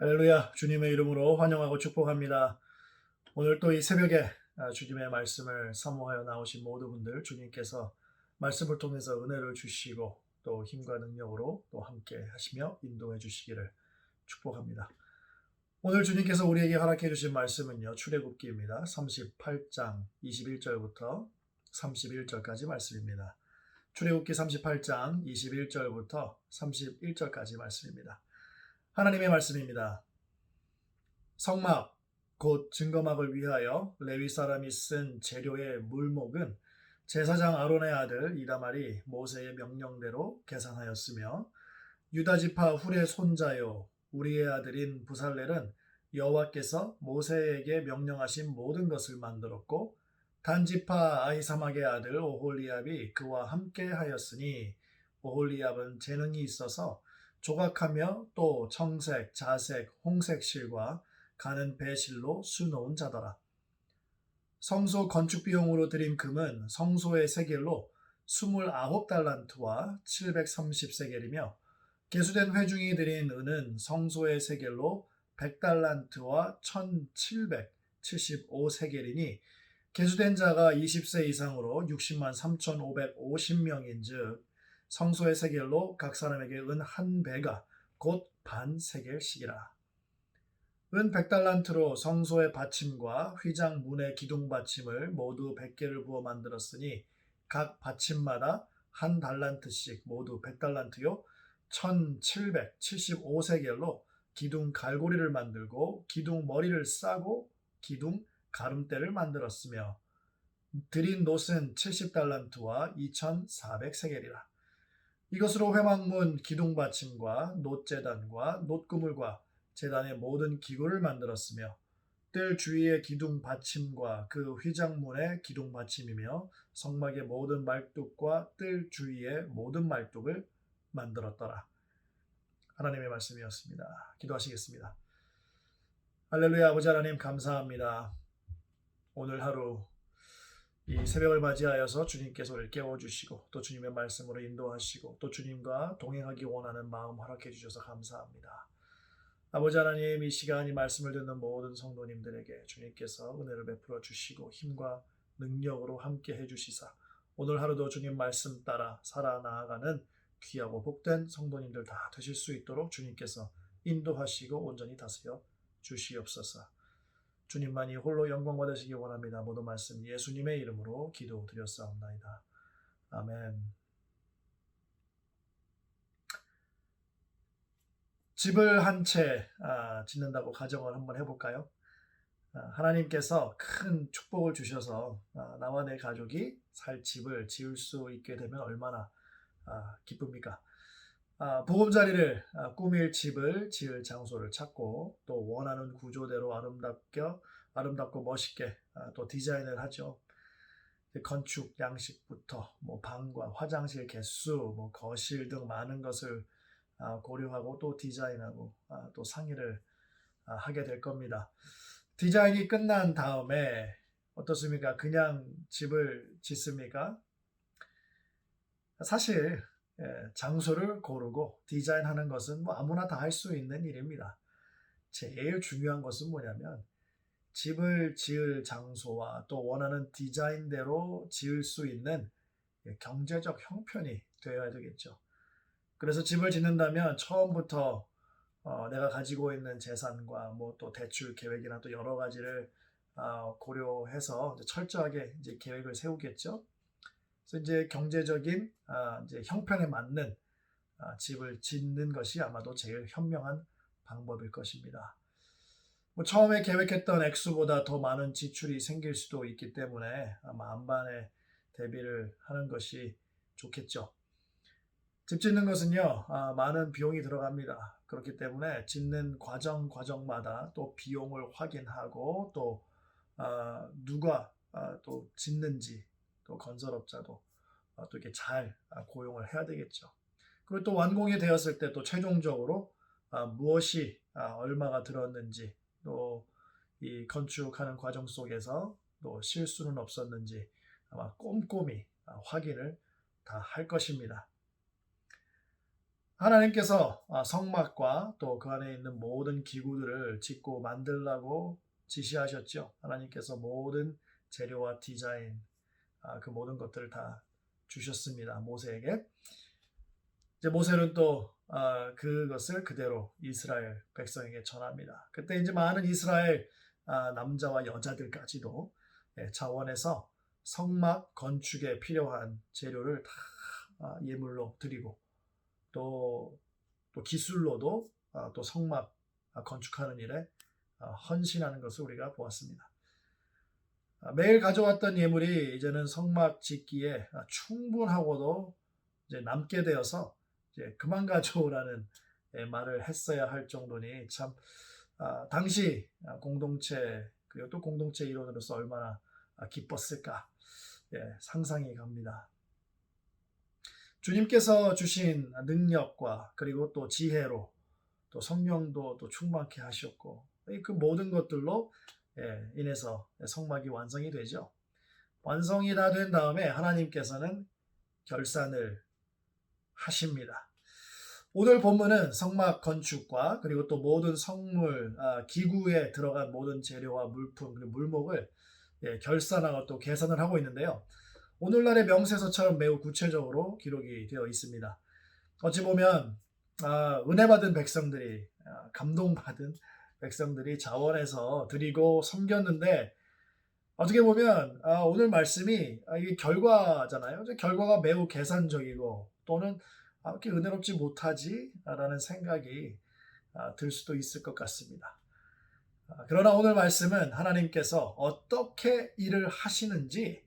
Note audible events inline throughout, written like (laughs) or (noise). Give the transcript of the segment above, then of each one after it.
할렐루야 주님의 이름으로 환영하고 축복합니다. 오늘 또 이 새벽에 아, 주님의 말씀을 사모하여 나오신 모든 분들 주님께서 말씀을 통해서 은혜를 주시고 또 힘과 능력으로 또 함께 하시며 인도해 주시기를 축복합니다. 오늘 주님께서 우리에게 허락해 주신 말씀은요. 출애굽기입니다. 38장 21절부터 31절까지 말씀입니다. 출애굽기 38장 21절부터 31절까지 말씀입니다. 하나님의 말씀입니다. 성막 곧 증거막을 위하여 레위 사람이 쓴 재료의 물목은 제사장 아론의 아들 이다말이 모세의 명령대로 계산하였으며 유다 지파 훌의 손자요 우리의 아들인 부살렐은 여호와께서 모세에게 명령하신 모든 것을 만들었고 단지파 아히사막의 아들 오홀리압이 그와 함께 하였으니 오홀리압은 재능이 있어서 조각하며 또 청색, 자색, 홍색 실과 가는 배실로 수놓은 자더라. 성소 건축 비용으로 들인 금은 성소의 세겔로 29달란트와 730세겔이며 개수된 회중이 들인 은은 성소의 세겔로 100달란트와 1775세겔이니 개수된 자가 20세 이상으로 60만 3550명인 즉 성소의 세겔로 각 사람에게 은 한 배가 곧 반 세겔씩이라. 은 100달란트로 성소의 받침과 휘장 문의 기둥 받침을 모두 100개를 부어 만들었으니 각 받침마다 한 달란트씩 모두 100달란트요 1775세겔로 기둥 갈고리를 만들고 기둥 머리를 싸고 기둥 가름대를 만들었으며 드린 놋은 70달란트와 2400세겔이라. 이것으로 회막문 기둥 받침과 놋재단과 놋그물과 재단의 모든 기구를 만들었으며 뜰 주위의 기둥 받침과 그 휘장문의 기둥 받침이며 성막의 모든 말뚝과 뜰 주위의 모든 말뚝을 만들었더라. 하나님의 말씀이었습니다. 기도하시겠습니다. 할렐루야 아버지 하나님 감사합니다. 오늘 하루 이 새벽을 맞이하여서 주님께서 우리를 깨워주시고 또 주님의 말씀으로 인도하시고 또 주님과 동행하기 원하는 마음 허락해 주셔서 감사합니다. 아버지 하나님 이 시간 이 말씀을 듣는 모든 성도님들에게 주님께서 은혜를 베풀어 주시고 힘과 능력으로 함께 해 주시사 오늘 하루도 주님 말씀 따라 살아나가는 귀하고 복된 성도님들 다 되실 수 있도록 주님께서 인도하시고 온전히 다스려 주시옵소서. 주님만이 홀로 영광 받으시기 원합니다. 모든 말씀 예수님의 이름으로 기도 드렸사옵나이다. 아멘. 집을 한 채 짓는다고 가정을 한번 해볼까요? 아, 하나님께서 큰 축복을 주셔서 아, 나와 내 가족이 살 집을 지을 수 있게 되면 얼마나 아, 기쁩니까? 보금자리를 꾸밀 집을 지을 장소를 찾고 또 원하는 구조대로 아름답게 아름답고 멋있게 또 디자인을 하죠. 건축 양식부터 뭐 방과 화장실 개수, 뭐 거실 등 많은 것을 고려하고 또 디자인하고 또 상의를 하게 될 겁니다. 디자인이 끝난 다음에 어떻습니까? 그냥 집을 짓습니까? 사실 예, 장소를 고르고 디자인하는 것은 뭐 아무나 다 할 수 있는 일입니다. 제일 중요한 것은 뭐냐면 집을 지을 장소와 또 원하는 디자인대로 지을 수 있는 예, 경제적 형편이 되어야 되겠죠. 그래서 집을 짓는다면 처음부터 어, 내가 가지고 있는 재산과 뭐 또 대출 계획이나 또 여러 가지를 어, 고려해서 철저하게 이제 계획을 세우겠죠. 그래서 이제 경제적인 아, 이제 형편에 맞는 아, 집을 짓는 것이 아마도 제일 현명한 방법일 것입니다. 뭐 처음에 계획했던 액수보다 더 많은 지출이 생길 수도 있기 때문에 아마 안반에 대비를 하는 것이 좋겠죠. 집 짓는 것은요, 아, 많은 비용이 들어갑니다. 그렇기 때문에 짓는 과정 과정마다 또 비용을 확인하고 또 누가 또 짓는지 또 건설업자도 어, 또 이렇게 잘 아, 고용을 해야 되겠죠. 그리고 또 완공이 되었을 때 또 최종적으로 아, 무엇이 아, 얼마가 들었는지 또 이 건축하는 과정 속에서 또 실수는 없었는지 아마 꼼꼼히 확인을 다 할 것입니다. 하나님께서 아, 성막과 또 그 안에 있는 모든 기구들을 짓고 만들라고 지시하셨죠. 하나님께서 모든 재료와 디자인, 아, 그 모든 것들을 다 주셨습니다. 모세에게. 이제 모세는 또 아, 그것을 그대로 이스라엘 백성에게 전합니다. 그때 이제 많은 이스라엘 아, 남자와 여자들까지도 예, 자원해서 성막 건축에 필요한 재료를 다 아, 예물로 드리고 또, 또 기술로도 아, 또 성막 아, 건축하는 일에 아, 헌신하는 것을 우리가 보았습니다. 아, 매일 가져왔던 예물이 이제는 성막 짓기에 아, 충분하고도 이제 남게 되어서 이제 그만 가져오라는 예, 말을 했어야 할 정도니 참 아, 당시 아, 공동체 그리고 또 공동체 일원으로서 얼마나 아, 기뻤을까 예, 상상이 갑니다. 주님께서 주신 능력과 그리고 또 지혜로 또 성령도 또 충만케 하셨고 그 모든 것들로 예, 인해서 성막이 완성이 되죠. 완성이 다 된 다음에 하나님께서는 결산을 하십니다. 오늘 본문은 성막 건축과 그리고 또 모든 성물, 아, 기구에 들어간 모든 재료와 물품, 그리고 물목을 예, 결산하고 또 계산을 하고 있는데요. 오늘날의 명세서처럼 매우 구체적으로 기록이 되어 있습니다. 어찌 보면 아, 은혜 받은 백성들이 아, 감동받은 백성들이 자원해서 드리고 섬겼는데 어떻게 보면 아, 오늘 말씀이 아, 이게 결과잖아요. 결과가 매우 계산적이고 또는 아, 이렇게 은혜롭지 못하지라는 생각이 아, 들 수도 있을 것 같습니다. 아, 그러나 오늘 말씀은 하나님께서 어떻게 일을 하시는지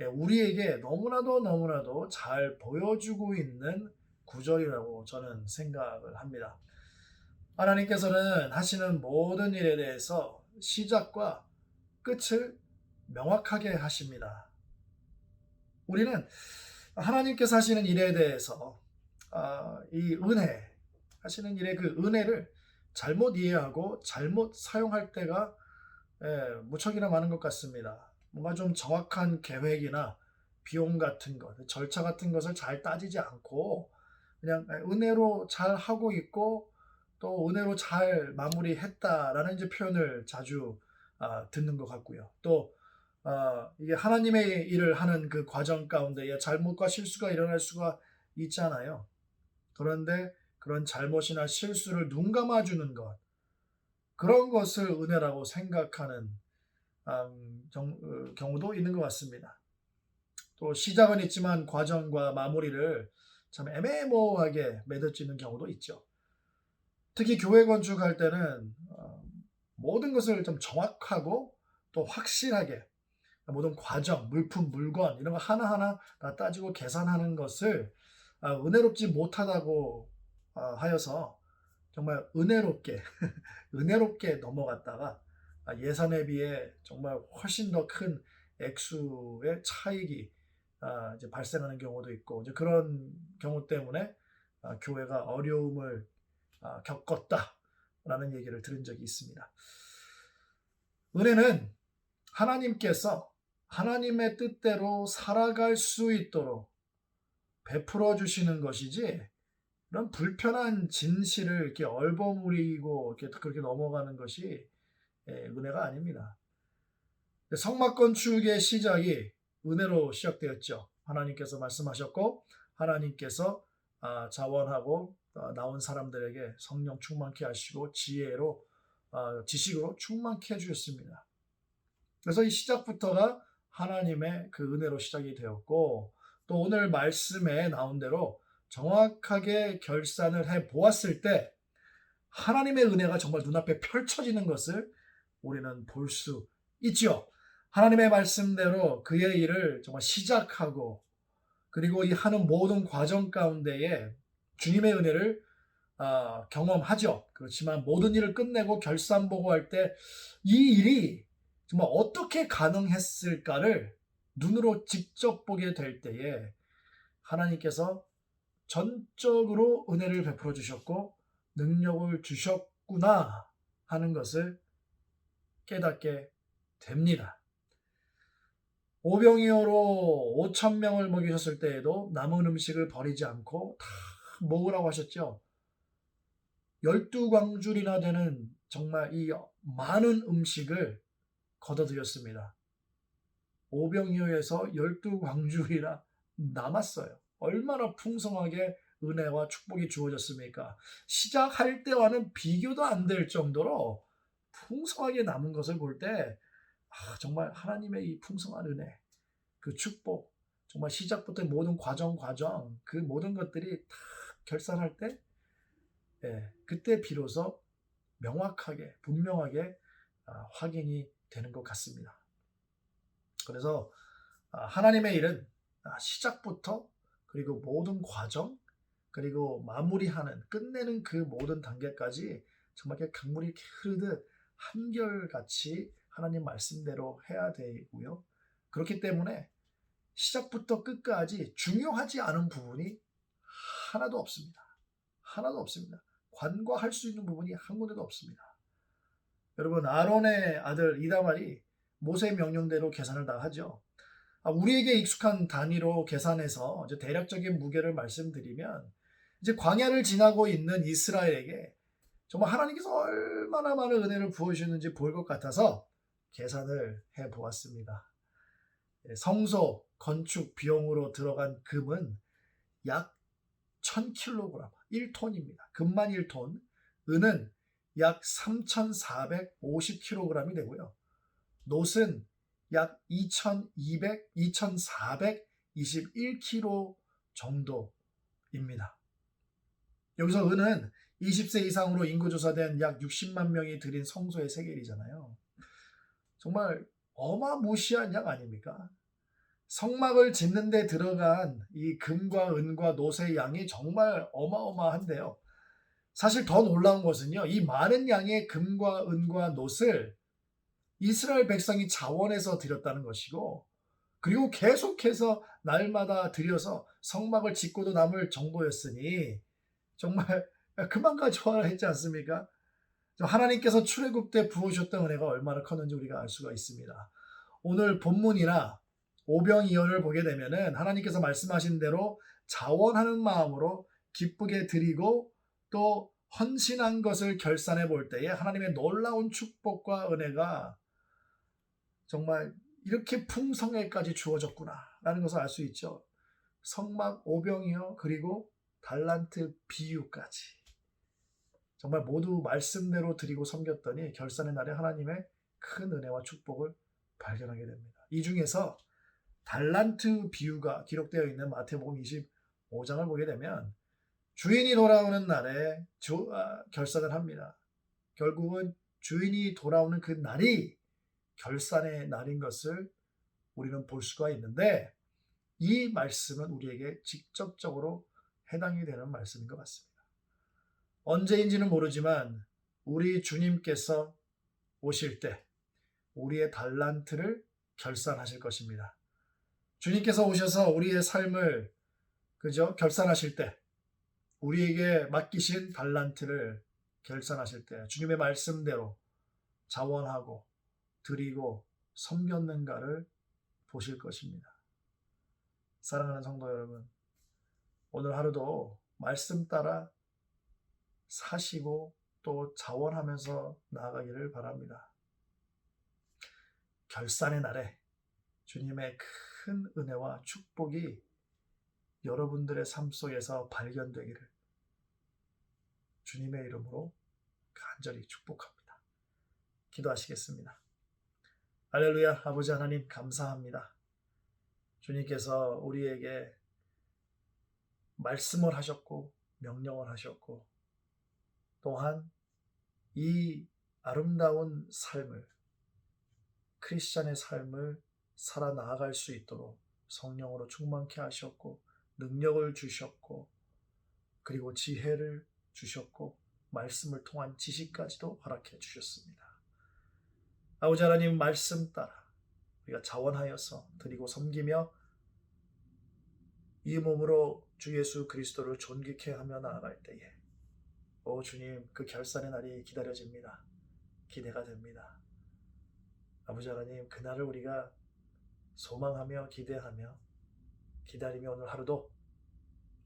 예, 우리에게 너무나도 너무나도 잘 보여주고 있는 구절이라고 저는 생각을 합니다. 하나님께서는 하시는 모든 일에 대해서 시작과 끝을 명확하게 하십니다. 우리는 하나님께서 하시는 일에 대해서 아, 이 은혜 하시는 일의 그 은혜를 잘못 이해하고 잘못 사용할 때가 예, 무척이나 많은 것 같습니다. 뭔가 좀 정확한 계획이나 비용 같은 것, 절차 같은 것을 잘 따지지 않고 그냥 은혜로 잘 하고 있고 또 은혜로 잘 마무리했다라는 이제 표현을 자주 아, 듣는 것 같고요. 또 아, 이게 하나님의 일을 하는 그 과정 가운데 잘못과 실수가 일어날 수가 있잖아요. 그런데 그런 잘못이나 실수를 눈 감아주는 것 그런 것을 은혜라고 생각하는 음, 정, 어, 경우도 있는 것 같습니다. 또 시작은 있지만 과정과 마무리를 참 애매모호하게 맺어지는 경우도 있죠. 특히 교회 건축할 때는 어, 모든 것을 좀 정확하고 또 확실하게 모든 과정, 물품, 물건 이런 거 하나하나 다 따지고 계산하는 것을 아, 은혜롭지 못하다고 아, 하여서 정말 은혜롭게 (laughs) 은혜롭게 넘어갔다가 아, 예산에 비해 정말 훨씬 더 큰 액수의 차익이 이제 발생하는 경우도 있고 그런 경우 때문에 교회가 어려움을 겪었다 라는 얘기를 들은 적이 있습니다. 은혜는 하나님께서 하나님의 뜻대로 살아갈 수 있도록 베풀어 주시는 것이지 이런 불편한 진실을 이렇게 얼버무리고 이렇게 그렇게 넘어가는 것이 예, 은혜가 아닙니다. 성막 건축의 시작이 은혜로 시작되었죠. 하나님께서 말씀하셨고 하나님께서 아, 자원하고 어, 나온 사람들에게 성령 충만케 하시고 지혜로 어, 지식으로 충만케 해주셨습니다. 그래서 이 시작부터가 하나님의 그 은혜로 시작이 되었고 또 오늘 말씀에 나온 대로 정확하게 결산을 해 보았을 때 하나님의 은혜가 정말 눈앞에 펼쳐지는 것을 우리는 볼 수 있죠. 하나님의 말씀대로 그의 일을 정말 시작하고 그리고 이 하는 모든 과정 가운데에 주님의 은혜를 어, 경험하죠. 그렇지만 모든 일을 끝내고 결산 보고할 때 이 일이 정말 어떻게 가능했을까를 눈으로 직접 보게 될 때에 하나님께서 전적으로 은혜를 베풀어 주셨고 능력을 주셨구나 하는 것을 깨닫게 됩니다. 오병이어로 5천 명을 먹이셨을 때에도 남은 음식을 버리지 않고 다 먹으라고 하셨죠. 열두 광줄이나 되는 정말 이 많은 음식을 걷어들였습니다. 오병이어에서 열두 광줄이나 남았어요. 얼마나 풍성하게 은혜와 축복이 주어졌습니까? 시작할 때와는 비교도 안 될 정도로 풍성하게 남은 것을 볼 때, 아, 정말 하나님의 이 풍성한 은혜, 그 축복, 정말 시작부터 모든 과정, 과정, 그 모든 것들이 다 결산할 때, 예, 그때 비로소 명확하게, 분명하게 아, 확인이 되는 것 같습니다. 그래서 아, 하나님의 일은 아, 시작부터 그리고 모든 과정 그리고 마무리하는 끝내는 그 모든 단계까지 정말 강물이 흐르듯 한결같이 하나님 말씀대로 해야 되고요. 그렇기 때문에 시작부터 끝까지 중요하지 않은 부분이 하나도 없습니다. 하나도 없습니다. 관과할 수 있는 부분이 한 군데도 없습니다. 여러분 아론의 아들 이다말이 모세의 명령대로 계산을 다 하죠. 아, 우리에게 익숙한 단위로 계산해서 이제 대략적인 무게를 말씀드리면 이제 광야를 지나고 있는 이스라엘에게 정말 하나님께서 얼마나 많은 은혜를 부어주셨는지 보일 것 같아서 계산을 해 보았습니다. 예, 성소 건축 비용으로 들어간 금은 약 1000kg, 1톤입니다. 금만 1톤, 은은 약 3,450kg이 되고요. 놋은 약 2,200, 2,421kg 정도입니다. 여기서 은은 20세 이상으로 인구 조사된 약 60만 명이 드린 성소의 세겔이잖아요. 정말 어마무시한 양 아닙니까? 성막을 짓는 데 들어간 이 금과 은과 놋의 양이 정말 어마어마한데요. 사실 더 놀라운 것은요, 이 많은 양의 금과 은과 놋을 이스라엘 백성이 자원해서 드렸다는 것이고, 그리고 계속해서 날마다 드려서 성막을 짓고도 남을 정도였으니, 정말 (laughs) 그만 가져와라 했지 않습니까? 하나님께서 출애굽 때 부으셨던 은혜가 얼마나 컸는지 우리가 알 수가 있습니다. 오늘 본문이나 오병이어를 보게 되면은 하나님께서 말씀하신 대로 자원하는 마음으로 기쁘게 드리고 또 헌신한 것을 결산해 볼 때에 하나님의 놀라운 축복과 은혜가 정말 이렇게 풍성하게까지 주어졌구나라는 것을 알 수 있죠. 성막 오병이어 그리고 달란트 비유까지 정말 모두 말씀대로 드리고 섬겼더니 결산의 날에 하나님의 큰 은혜와 축복을 발견하게 됩니다. 이 중에서 달란트 비유가 기록되어 있는 마태복음 25장을 보게 되면 주인이 돌아오는 날에 조, 아, 결산을 합니다. 결국은 주인이 돌아오는 그 날이 결산의 날인 것을 우리는 볼 수가 있는데 이 말씀은 우리에게 직접적으로 해당이 되는 말씀인 것 같습니다. 언제인지는 모르지만 우리 주님께서 오실 때 우리의 달란트를 결산하실 것입니다. 주님께서 오셔서 우리의 삶을 그죠 결산하실 때 우리에게 맡기신 달란트를 결산하실 때 주님의 말씀대로 자원하고 드리고 섬겼는가를 보실 것입니다. 사랑하는 성도 여러분, 오늘 하루도 말씀 따라 사시고 또 자원하면서 나아가기를 바랍니다. 결산의 날에 주님의 큰 은혜와 축복이 여러분들의 삶 속에서 발견되기를 주님의 이름으로 간절히 축복합니다. 기도하시겠습니다. 할렐루야, 아버지 하나님 감사합니다. 주님께서 우리에게 말씀을 하셨고, 명령을 하셨고, 또한 이 아름다운 삶을, 크리스찬의 삶을 살아 나아갈 수 있도록 성령으로 충만케 하셨고, 능력을 주셨고, 그리고 지혜를 주셨고, 말씀을 통한 지식까지도 허락해 주셨습니다. 아버지 하나님 말씀 따라 우리가 자원하여서 드리고 섬기며 이 몸으로 주 예수 그리스도를 존귀케 하며 나아갈 때에 오 주님 그 결산의 날이 기다려집니다. 기대가 됩니다. 아버지 하나님 그날을 우리가 소망하며 기대하며 기다리며 오늘 하루도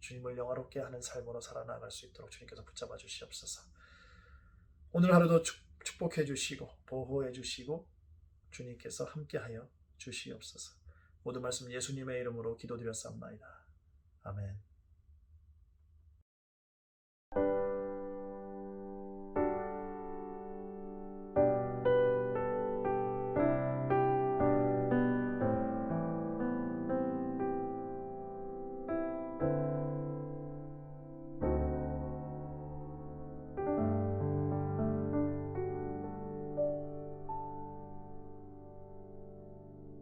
주님을 영화롭게 하는 삶으로 살아나갈 수 있도록 주님께서 붙잡아 주시옵소서. 오늘 하루도 축- 축복해 주시고 보호해 주시고 주님께서 함께하여 주시옵소서. 모든 말씀 예수님의 이름으로 기도드렸사옵나이다. 아멘.